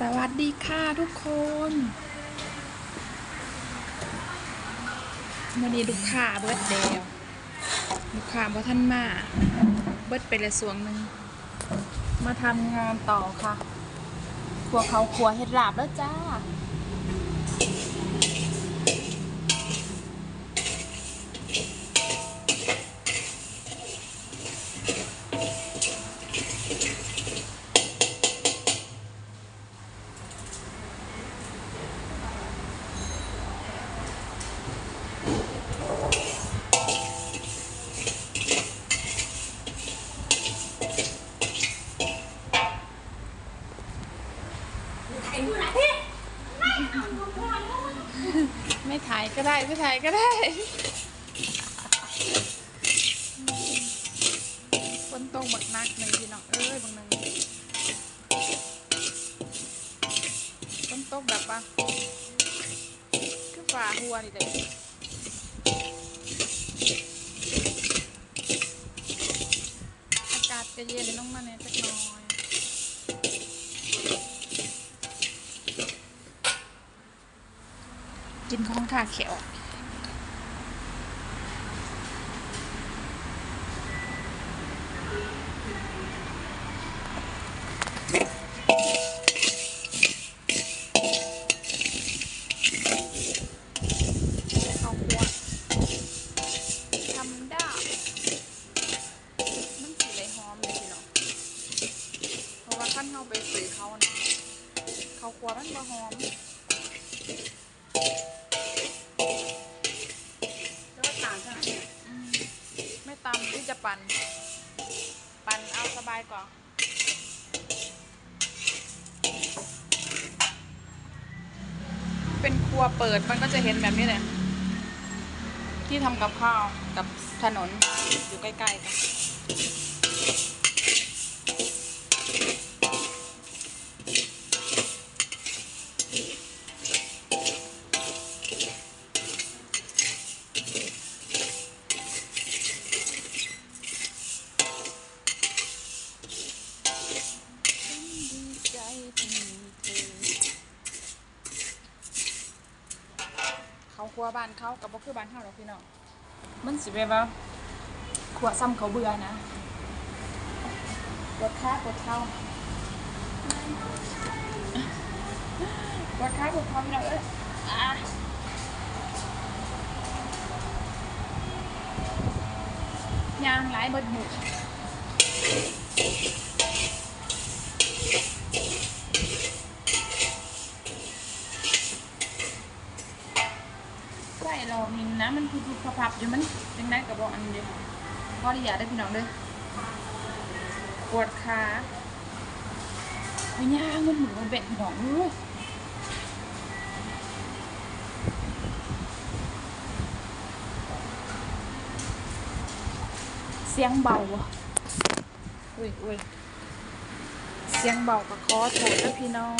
สวัสดีค่ะทุกคนวันนี้ลูกค้าเบิร์ดเดย์ลูกค้าบ่ท่านมา เบิร์ดไปละสวงหนึ่ง มาทำงานต่อค่ะครัวเขาครัวเฮ็ดลาบแล้วจ้า ไม่ถ่ายก็ได้ ไม่ถ่ายก็ได้ฝนตกบักนักหนึ่งพี่น้องเอ้ยบางหนึ่งฝนตกแบบว่าคือฝ่าหัวนี่เลยอากาศจะเย็นลงมาเนี่ยจักหน่อย กินของขาเขียวเอาขวดทำได้มันสีเลยหอมเลยพี่น้องเพราะว่าขั้นเขาไปซื้อเขานะเขาขวดมันมาหอม ที่จะปั่นปั่นเอาสบายกว่าเป็นครัวเปิดมันก็จะเห็นแบบนี้แหละที่ทำกับข้าวกับถนนอยู่ใกล้ๆกัน ครัวบ้านเขากับบ่คือบ้านเฮาหรอกพี่น้องมันสิแบบว่าครัวซ้ำเขาเบื่อนะปวดขาปวดเท้าปวดขาปวดเท้าพี่น้องเอ้ยอะยางหลายเบิดหมุ ส่เรานี่นะ มันพุบๆพับๆอยู่มันจังได้กับบอกอันเดียวพอดีอยากได้พี่น้องเลยปวดขาพยาเงินหมูมันเบ็ดพี่น้องเอ้ยเสียงเบาอุ้ยอุ้ยเสียงเบากับคอโถดแล้วพี่น้อง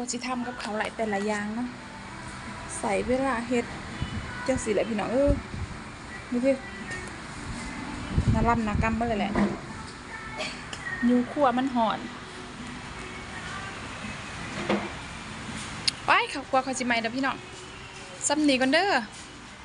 ว่าจะทำกับเขาหลายแต่ละอย่างเนาะใส่เวลาเฮ็ดจังสีแหละพี่น้องเออนี่คือนาลำนากำมาเลยแหละยูขั่วมันหอนไปขับกลัวเขาจิไหมเด้อพี่น้องซ้ำหนีก่อนเด้อ